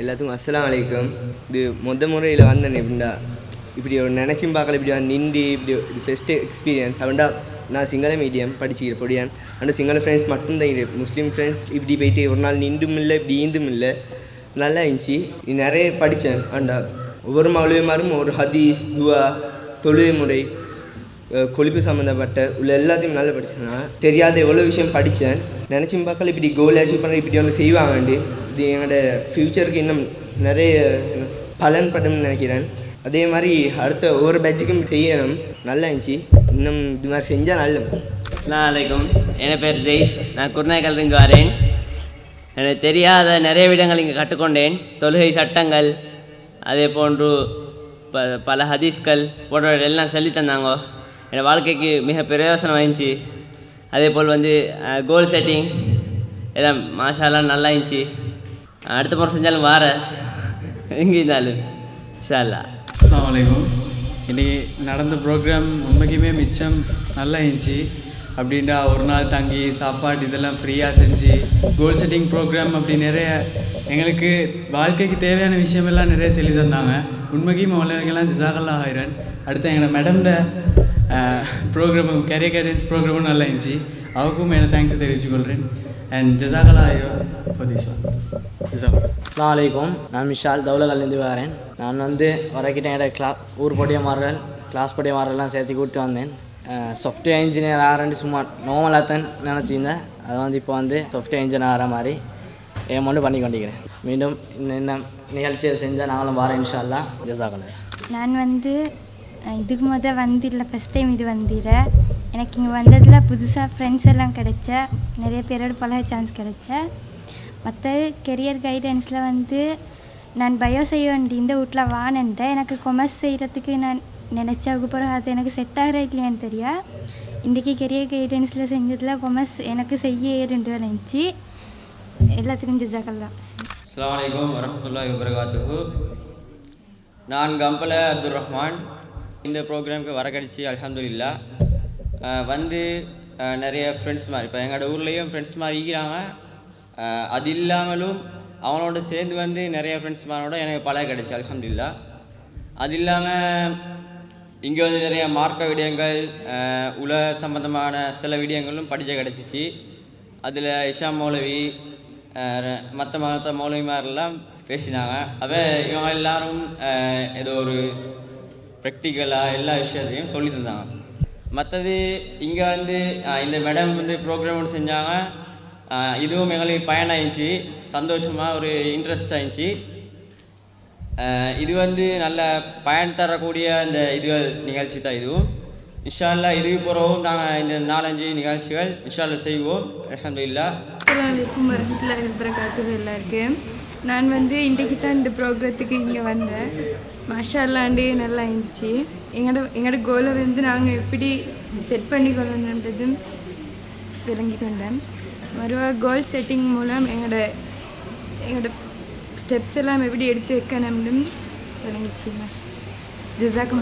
எல்லாத்துக்கும் அஸ்லாம் அலைக்கும். இது மொத முறையில் வந்தேன் எப்படின்னா இப்படி ஒரு நினச்சும் பார்க்கல இப்படி வந்து நின்று இப்படி இது ஃபஸ்ட்டு எக்ஸ்பீரியன்ஸ் அவன்டா நான் சிங்கள மீடியம் படிச்சுக்கிற பொடியான். அந்த சிங்கள ஃப்ரெண்ட்ஸ் மட்டும்தான் இரு. முஸ்லீம் ஃப்ரெண்ட்ஸ் இப்படி போயிட்டு ஒரு நாள் நின்றும் இல்லை இப்படி ஈந்தும் இல்லை. நல்லா இருந்துச்சு. நீ நிறைய படித்தேன் ஆண்டா ஒவ்வொரு மௌலியமாரும் ஒரு ஹதீஸ் துவா தொழுகை முறை கொழுப்பு சம்மந்தப்பட்ட உள்ள எல்லாத்தையும் நல்லா படித்தேன் நான் தெரியாத எவ்வளோ விஷயம் படித்தேன் நினச்சும் பார்க்கல இப்படி கோல் அச்சீவ் பண்ண இப்படி ஒன்று செய்வாங்கண்டு இது என்னோட ஃப்யூச்சருக்கு இன்னும் நிறைய பலன் படும்னு நினைக்கிறேன். அதே மாதிரி அடுத்த ஒவ்வொரு பேட்சுக்கும் செய்யணும். நல்லா இருந்துச்சு. இன்னும் இது மாதிரி செஞ்சால் நல்ல அஸ்லாம் வலைக்கம் என் பேர் ஜெயித். நான் குருநாயக்கல்லிருந்து வரேன். எனக்கு தெரியாத நிறைய விடங்கள் இங்கே கற்றுக்கொண்டேன். தொழுகை சட்டங்கள் அதே போன்று ப பல ஹதீஸ்கள் போன்ற எல்லாம் சொல்லி தந்தாங்க. என் வாழ்க்கைக்கு மிக பிரயோசனம் ஆயிடுச்சு அதே போல் வந்து கோல் செட்டிங் எல்லாம் மாஷாலாம் நல்லா இருந்துச்சு. அடுத்த முறை செஞ்சாலும் வார. எங்கே இருந்தாலும் இன்ஷா அஸ்லாம் வலைக்கும் இன்றைக்கி நடந்த ப்ரோக்ராம் உண்மைக்குமே மிச்சம் நல்லா இருந்துச்சு. அப்படின்டா ஒரு நாள் தங்கி சாப்பாடு இதெல்லாம் ஃப்ரீயாக செஞ்சு கோல் செட்டிங் ப்ரோக்ராம் அப்படி நிறைய எங்களுக்கு வாழ்க்கைக்கு தேவையான விஷயமெல்லாம் நிறைய சொல்லி தந்தாங்க. உண்மைக்கு மௌலியர்கள்லாம் ஜிசாகல்லா ஆயிரன் அடுத்து எங்களை மேடம்ட ப்ரோக்ராமும் கேரியர் கைடன்ஸ் ப்ரோக்ராமும் நல்லா இருந்துச்சு. அவருக்கும் என்ன தேங்க்ஸ் தெரிவிச்சுக்கொள்கிறேன் அண்ட் ஜிசாகல்லா ஆயிரம் ஃபதிஷா ஜிசாக் அஸ்லாம் வலைக்கும் நான் விஷால் தௌலகல்லேருந்து வரேன். நான் வந்து வரக்கிட்ட என்னோட கிளா ஊர் பொடியமார்கள் கிளாஸ் பொடியமாரெல்லாம் சேர்த்து கூப்பிட்டு வந்தேன். சாஃப்ட்வேர் இன்ஜினியர் ஆகிறேன்னு சும்மா நார்மலாக தான் நினச்சிருந்தேன். அது வந்து இப்போ வந்து சாஃப்ட்வேர் இன்ஜினியர் ஆகிற மாதிரி ஏன் மட்டும் பண்ணி கொண்டிருக்கிறேன். மீண்டும் இன்னும் நிகழ்ச்சியை செஞ்சால் நாங்களும் வரேன் இன்ஷா அல்லா ஜசாக்கலை நான் வந்து இதுக்கு முத வந்து ஃபஸ்ட் டைம் இது வந்திர எனக்கு இங்கே வந்ததில் புதுசாக ஃப்ரெண்ட்ஸ் எல்லாம் கிடைச்ச நிறைய பேரோட பழக சான்ஸ் கிடைச்ச. மற்ற கெரியர் கைடன்ஸில் வந்து நான் பயோ செய்ய வேண்டிய இந்த வீட்டில் வானன்றேன் எனக்கு கொமர்ஸ் செய்கிறதுக்கு நான் நினச்ச அதுக்கப்புறம் அது எனக்கு செட் ஆகிற இல்லையான்னு தெரியா? இன்றைக்கி கெரியர் கைடன்ஸில் செஞ்சதில் கொமர்ஸ் எனக்கு செய்ய ஏறுண்டு நினச்சி எல்லாத்துக்கும் ஜிசாக்கல்லாம் தான். அலைக்கும் வரமத்துல்லா வபரகாத்துஹு. நான் கம்பல அப்துல் ரஹ்மான் இந்த ப்ரோக்ராமுக்கு வர கிடச்சி அல்ஹம்துலில்லா வந்து நிறைய ஃப்ரெண்ட்ஸ் மாதிரி இப்போ எங்களோட ஊர்லேயும் ஃப்ரெண்ட்ஸ் மாதிரி இருக்கிறாங்க. அது இல்லாமலும் அவனோட சேர்ந்து வந்து நிறைய ஃப்ரெண்ட்ஸ் மாரோட எனக்கு பழக கிடச்சி அல்ஹம்துலில்லா. அது இல்லாமல் இங்கே வந்து நிறைய மார்க்க விடயங்கள் உல சம்பந்தமான சில விடயங்களும் படிக்க கிடச்சிச்சு. அதில் இஷா மௌலவி மற்ற மற்ற மௌலவிமாரெல்லாம் பேசினாங்க. அவ இவங்க எல்லாரும் ஏதோ ஒரு ப்ராக்டிக்கலாக எல்லா விஷயத்தையும் சொல்லி தந்தாங்க மற்றது இங்கே வந்து இந்த மேடம் வந்து ப்ரோக்ராம் ஒன்று செஞ்சாங்க. இதுவும் எங்களுக்கு பயனாயிருந்துச்சு சந்தோஷமாக ஒரு இன்ட்ரெஸ்ட் ஆயிடுச்சு. இது வந்து நல்ல பயன் தரக்கூடிய இந்த இதுகள் நிகழ்ச்சி தான் இதுவும் இன்ஷால்லா இது போகிறவும் நாங்கள் இந்த நாலஞ்சு நிகழ்ச்சிகள் இன்ஷால்லா செய்வோம். அல்ஹம்துலில்லாஹ். வரமத்துல வரமத்துல்லாஹி எல்லாருக்கும். நான் வந்து இன்றைக்கு தான் இந்த ப்ரோக்ராத்துக்கு இங்கே வந்தேன். மாஷா நல்லா இருந்துச்சு. எங்களோட எங்களோட கோலை வந்து நாங்கள் எப்படி செட் பண்ணி கொள்ளணுன்றது விளங்கி கொண்டேன். மறுவா கோல் செட்டிங் மூலம் எங்களோட எங்களோட ஸ்டெப்ஸ் எல்லாம் எப்படி எடுத்து வைக்கணும்னு விளங்கிச்சு மாஷா ஜிசாக்கு